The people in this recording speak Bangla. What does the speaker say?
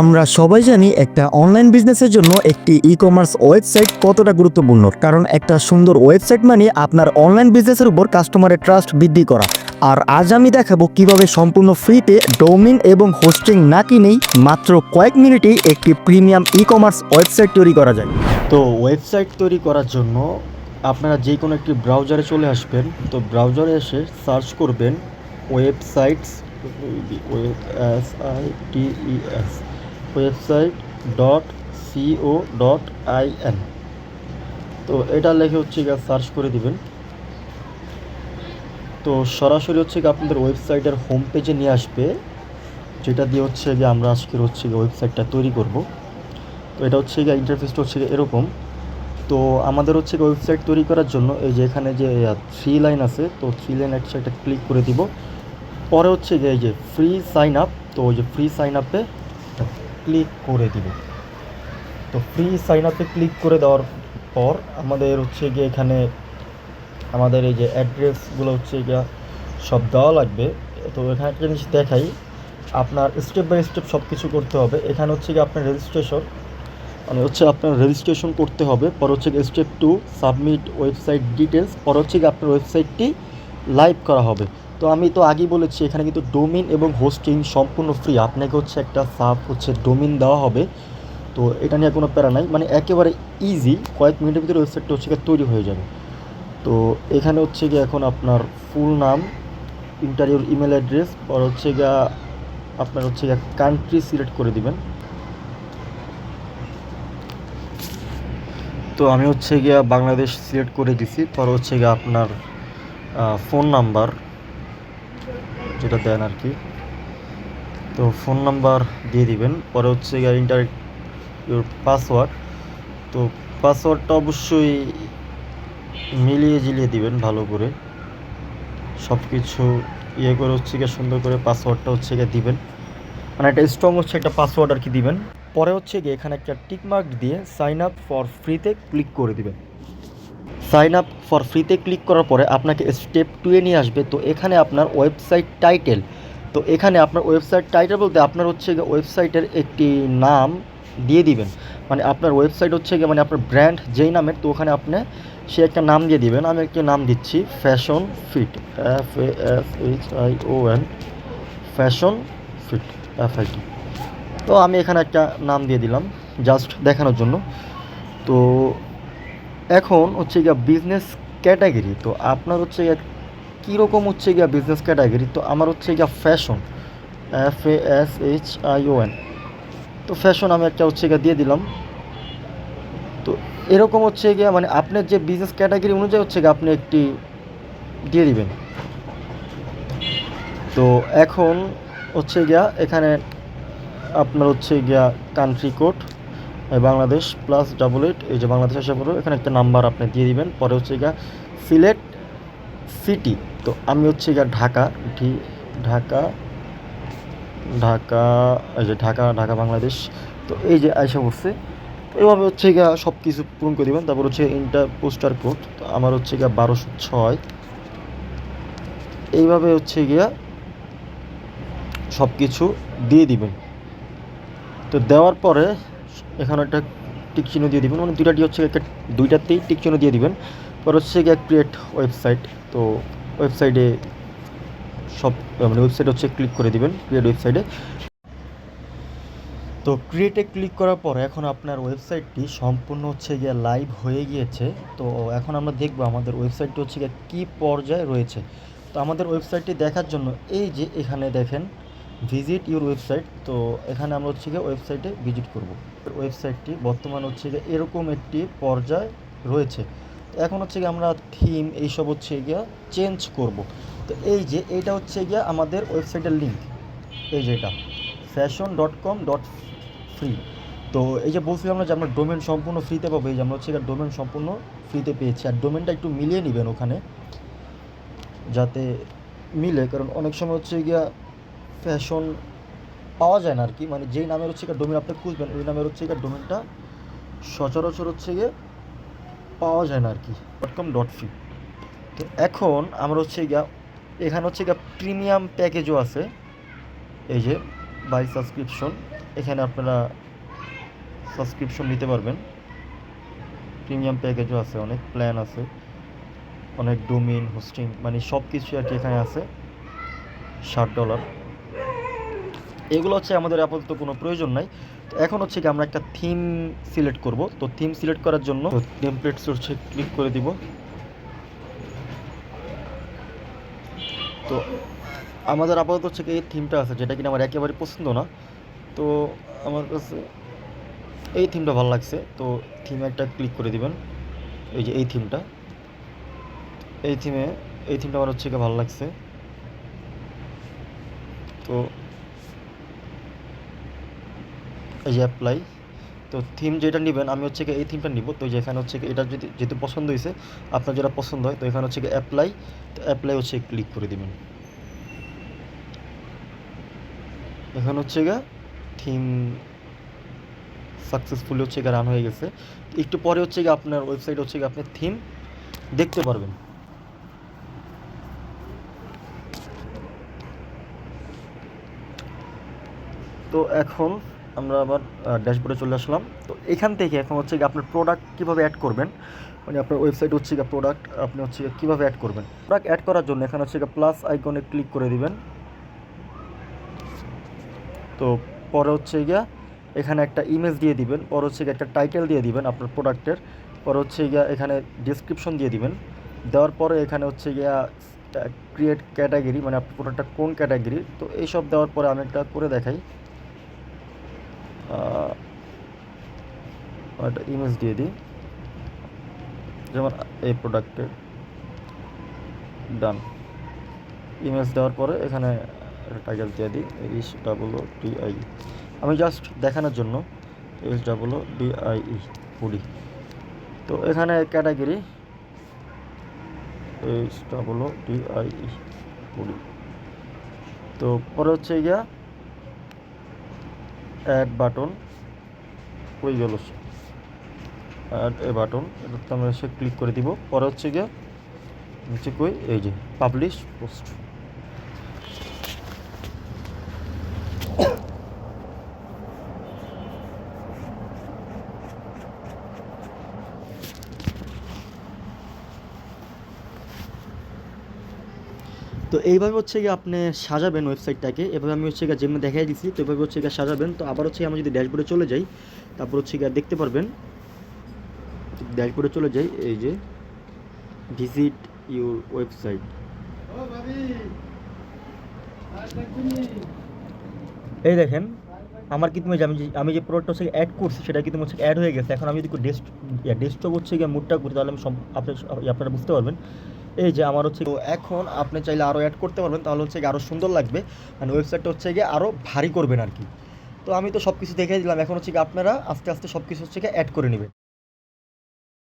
আমরা সবাই জানি একটা অনলাইন বিজনেসের জন্য একটি ই কমার্স ওয়েবসাইট কতটা গুরুত্বপূর্ণ। কারণ একটা সুন্দর ওয়েবসাইট মানে আপনার অনলাইন বিজনেসের উপর কাস্টমারের ট্রাস্ট বৃদ্ধি করা। আর আজ আমি দেখাবো কীভাবে সম্পূর্ণ ফ্রিতে ডোমিন এবং হোস্টিং না কিনেই মাত্র কয়েক মিনিটেই একটি প্রিমিয়াম ই কমার্স ওয়েবসাইট তৈরি করা যায়। তো ওয়েবসাইট তৈরি করার জন্য আপনারা যে কোনো একটি ব্রাউজারে চলে আসবেন। তো ব্রাউজারে এসে সার্চ করবেন websites S I T E S website dot co dot I N তো এটা লেখে হচ্ছে গিয়ে সার্চ করে দিবেন। তো সরাসরি হচ্ছে গিয়ে আপনাদের ওয়েবসাইটের হোম পেজে নিয়ে আসবে। যেটা দিয়ে হচ্ছে গিয়ে আমরা আজকের হচ্ছে গিয়ে ওয়েবসাইটটা তৈরি করব। তো এটা হচ্ছে গিয়ে ইন্টারফেসটা হচ্ছে গিয়ে এরকম। তো আমাদের হচ্ছে ওয়েবসাইট তৈরি করার জন্য এই যে এখানে যে থ্রি লাইন আছে, তো থ্রি লাইন একটা ক্লিক করে দিব। পরে হচ্ছে গিয়ে এই যে ফ্রি সাইন আপ তো ওই যে ফ্রি সাইন আপে ক্লিক করে দিব। তো ফ্রি সাইন আপে ক্লিক করে দেওয়ার পর আমাদের হচ্ছে গিয়ে এখানে আমাদের এই যে অ্যাড্রেসগুলো হচ্ছে গিয়া সব দেওয়া লাগবে। তো এখানে একটা জিনিস দেখাই, আপনার স্টেপ বাই স্টেপ সব কিছু করতে হবে। এখানে হচ্ছে গিয়ে আপনার রেজিস্ট্রেশন মানে হচ্ছে আপনার রেজিস্ট্রেশন করতে হবে। পর হচ্ছে গিয়ে step two submit website details পর হচ্ছে গিয়ে আপনার ওয়েবসাইটটি লাইভ করা হবে। তো আমি তো আগেই বলেছি, এখানে কিন্তু ডোমিন এবং হোস্টিং সম্পূর্ণ ফ্রি আপনাকে হচ্ছে একটা সাব হচ্ছে ডোমিন দেওয়া হবে। তো এটা নিয়ে কোনো প্যারা নাই। মানে একেবারে ইজি কয়েক মিনিটের ভিতরে ওয়েবসাইটটা হচ্ছে তৈরি হয়ে যাবে। তো এখানে হচ্ছে গিয়ে এখন আপনার ফুল নাম ইন্টারভিউর ইমেল অ্যাড্রেস পর হচ্ছে গিয়া আপনার হচ্ছে গিয়া কান্ট্রি সিলেক্ট করে দিবেন। তো আমি হচ্ছে গিয়া বাংলাদেশ সিলেক্ট করে দিছি। পর হচ্ছে গিয়া আপনার ফোন নাম্বার যেটা দেন আর কি। তো ফোন নাম্বার দিয়ে দিবেন। পরে হচ্ছে ইন্টার ইউর পাসওয়ার্ড তো পাসওয়ার্ডটা অবশ্যই মিলিয়ে জিলিয়ে দিবেন ভালো করে। সব কিছু ইয়ে করে হচ্ছে গিয়ে সুন্দর করে পাসওয়ার্ডটা হচ্ছে গিয়ে দিবেন। মানে একটা স্ট্রং হচ্ছে একটা পাসওয়ার্ড আর কি দিবেন। পরে হচ্ছে গিয়ে এখানে একটা টিকমার্ক দিয়ে সাইন আপ ফর ফ্রিতে ক্লিক করে দিবেন। সাইন আপ ফর ফ্রিতে ক্লিক করার পরে আপনাকে স্টেপ টুয়ে নিয়ে আসবে। তো এখানে আপনার ওয়েবসাইট টাইটেল তো এখানে আপনার ওয়েবসাইট টাইটেল বলতে আপনার হচ্ছে গিয়ে ওয়েবসাইটের একটি নাম দিয়ে দিবেন। মানে আপনার ওয়েবসাইট হচ্ছে গিয়ে মানে আপনার ব্র্যান্ড যেই নামের তো ওখানে আপনি সে একটা নাম দিয়ে দিবেন। আমি একটা নাম দিচ্ছি fashion fit F A F H I O N fashion fit F I তো আমি এখানে একটা নাম দিয়ে দিলাম জাস্ট দেখানোর জন্য। তো এখন হচ্ছে গিয়া বিজনেস ক্যাটাগরি তো আপনার হচ্ছে গিয়া কীরকম হচ্ছে গিয়া বিজনেস ক্যাটাগরি তো আমার হচ্ছে গিয়া fashion F A S H I O N তো ফ্যাশন আমি একটা হচ্ছে গিয়া দিয়ে দিলাম। তো এরকম হচ্ছে গিয়া মানে আপনার যে বিজনেস ক্যাটাগরি অনুযায়ী হচ্ছে গিয়ে আপনি একটি দিয়ে দিবেন। তো এখন হচ্ছে গিয়া এখানে আপনার হচ্ছে গিয়া country code Bangladesh plus double eight এই যে বাংলাদেশ আসা পড়ো এখানে একটা নাম্বার আপনি দিয়ে দিবেন। পরে হচ্ছে গিয়া সিলেট সিটি তো আমি হচ্ছে গিয়া ঢাকা ডি ঢাকা ঢাকা, এই যে ঢাকা ঢাকা বাংলাদেশ, তো এই যে আয়সা পড়ছে তো এইভাবে হচ্ছে গিয়া সব কিছু পূরণ করে দিবেন। তারপর হচ্ছে ইন্টার পোস্টার কোড তো আমার হচ্ছে গিয়া বারোশো ছয়। এইভাবে হচ্ছে গিয়া সব কিছু দিয়ে দিবেন। তো দেওয়ার পরে এখানে একটা টিক চিহ্ন দিয়ে দিবেন। মানে দুইটাটি হচ্ছে একটা দুইটাতেই টিক চিহ্ন দিয়ে দিবেন। পরে হচ্ছে গিয়ে ক্রিয়েট ওয়েবসাইট তো ওয়েবসাইটে সব মানে ওয়েবসাইট হচ্ছে ক্লিক করে দিবেন ক্রিয়েট ওয়েবসাইটে তো ক্রিয়েটে ক্লিক করার পর এখন আপনার ওয়েবসাইটটি সম্পূর্ণ হচ্ছে গিয়ে লাইভ হয়ে গিয়েছে। তো এখন আমরা দেখব আমাদের ওয়েবসাইটটি হচ্ছে গিয়ে কী পর্যায়ে রয়েছে। তো আমাদের ওয়েবসাইটটি দেখার জন্য এই যে এখানে দেখেন ভিজিট ইউর ওয়েবসাইট, তো এখানে আমরা হচ্ছে গিয়ে ওয়েবসাইটে ভিজিট করব। ওয়েবসাইটটি বর্তমান হচ্ছে গিয়ে এরকম একটি পর্যায় রয়েছে। এখন হচ্ছে গিয়ে আমরা থিম এইসব হচ্ছে গিয়া চেঞ্জ করব। তো এই যে এইটা হচ্ছে গিয়া আমাদের ওয়েবসাইটের লিঙ্ক এই যে এটা fashion dot com dot free তো এই যে বলছিলাম না যে আমরা ডোমেন সম্পূর্ণ ফ্রিতে পাবো, এই যে আমরা হচ্ছে গিয়ে ডোমেন সম্পূর্ণ ফ্রিতে পেয়েছি। আর ডোমেনটা একটু মিলিয়ে নেবেন ওখানে, যাতে মিলে, কারণ অনেক সময় হচ্ছে গিয়া ফ্যাশন পাওয়া যায় না আর কি। মানে যেই নামের হচ্ছে গিয়ে ডোমেন আপনি খুঁজবেন ওই নামের হচ্ছে গিয়ে ডোমেনটা সচরাচর হচ্ছে গিয়ে পাওয়া যায় না আর কি। ডট কম ডট ফ্রি তো এখন আমরা হচ্ছে গিয়া এখানে হচ্ছে গিয়া প্রিমিয়াম প্যাকেজও আছে। এই যে বাই সাবস্ক্রিপশন এখানে আপনারা সাবস্ক্রিপশন নিতে পারবেন। প্রিমিয়াম প্যাকেজও আছে অনেক প্ল্যান আছে। অনেক ডোমিন হোস্টিং মানে সব কিছু আর কি এখানে আছে। ষাট ডলার এগুলো হচ্ছে আমাদের আপাতত কোনো প্রয়োজন নাই। তো এখন হচ্ছে কি আমরা একটা থিম সিলেক্ট করব। তো থিম সিলেক্ট করার জন্য টেমপ্লেটস হচ্ছে ক্লিক করে দিব। তো আমাদের আপাতত হচ্ছে কি এই থিমটা আছে যেটা কিনা আমার একেবারে পছন্দ না। তো আমার কাছে এই থিমটা ভালো লাগছে। তো থিমে একটা ক্লিক করে দিবেন। এই যে এই থিমটা এই থিমে এই থিমটা আমার হচ্ছে ভালো লাগছে। তো এই যে অ্যাপ্লাই তো থিম যেটা নেবেন, আমি হচ্ছে এই থিমটা নিব। তো যে এখানে হচ্ছে এটা যদি, যেহেতু পছন্দ হয়েছে আপনার যেটা পছন্দ হয়, তো এখানে হচ্ছে অ্যাপ্লাই তো অ্যাপ্লাই হচ্ছে ক্লিক করে দিবেন। এখানে হচ্ছে গা থিম সাকসেসফুলি হচ্ছে গিয়ে রান হয়ে গেছে। একটু পরে হচ্ছে গিয়ে আপনার ওয়েবসাইট হচ্ছে গিয়ে আপনি থিম দেখতে পারবেন। তো এখন আমরা আবার ড্যাশবোর্ডে চলে আসলাম। তো এখান থেকে এখন হচ্ছে গিয়ে আপনার প্রোডাক্ট কীভাবে অ্যাড করবেন? মানে আপনার ওয়েবসাইট হচ্ছে গিয়ে প্রোডাক্ট আপনি হচ্ছে কীভাবে অ্যাড করবেন? প্রোডাক্ট অ্যাড করার জন্য এখানে হচ্ছে প্লাস আইকনে ক্লিক করে দিবেন। তো পরে হচ্ছে গিয়া এখানে একটা ইমেজ দিয়ে দিবেন, পরে হচ্ছে গিয়ে একটা টাইটেল দিয়ে দিবেন আপনার প্রোডাক্টের পরে হচ্ছে গিয়া এখানে ডিসক্রিপশন দিয়ে দিবেন। দেওয়ার পরে এখানে হচ্ছে গিয়া ক্রিয়েট ক্যাটাগরি মানে আপনার প্রোডাক্টটা কোন ক্যাটাগরি তো এইসব দেওয়ার পরে আমি একটা করে দেখাই। একটা ইমেজ দিয়ে দিই। যেমন এই প্রোডাক্টের ডান ইমেজ দেওয়ার পরে এখানে টাইটেল দিয়ে দিই এইচ ডাবল ডিআই আমি জাস্ট দেখানোর জন্য H double D I E Puri তো এখানে category H double D I E Puri তো পরে হচ্ছে গিয়া অ্যাড বাটন হয়ে গেল অ্যাড এ বাটন এটাতে আমরা এসে ক্লিক করে দিব। পরে হচ্ছে গিয়ে নিচে কই? এই যে পাবলিশ পোস্ট তো এইভাবে হচ্ছে গিয়ে আপনি সাজাবেন ওয়েবসাইটটাকে এভাবে আমি হচ্ছে গিয়ে যেমন দেখাই দিচ্ছি তো এভাবে হচ্ছে গিয়ে সাজাবেন। তো আবার হচ্ছে আমি যদি ড্যাশবোর্ডে চলে যাই, তারপর হচ্ছে গিয়ে দেখতে পারবেন। ড্যাশবোর্ডে চলে যাই, এই যে ভিজিট ইউর ওয়েবসাইট এই দেখেন, আমার কিন্তু আমি যে আমি যে প্রোডাক্ট হচ্ছে অ্যাড করছি, সেটা কিন্তু হচ্ছে অ্যাড হয়ে গেছে। এখন আমি যদি ডেস্ক ডেস্কটপ হচ্ছে গিয়ে মুডটা করি তাহলে আমি আপনারা বুঝতে পারবেন। এই যে আমার হচ্ছে তো এখন আপনি চাইলে আরও অ্যাড করতে পারবেন, তাহলে হচ্ছে গিয়ে আরও সুন্দর লাগবে। মানে ওয়েবসাইটটা হচ্ছে গিয়ে আরও ভারী করবেন আর কি। তো আমি তো সব কিছু দেখে দিলাম, এখন হচ্ছে গিয়ে আপনারা আস্তে আস্তে সব কিছু হচ্ছে গিয়ে অ্যাড করে নেবেন।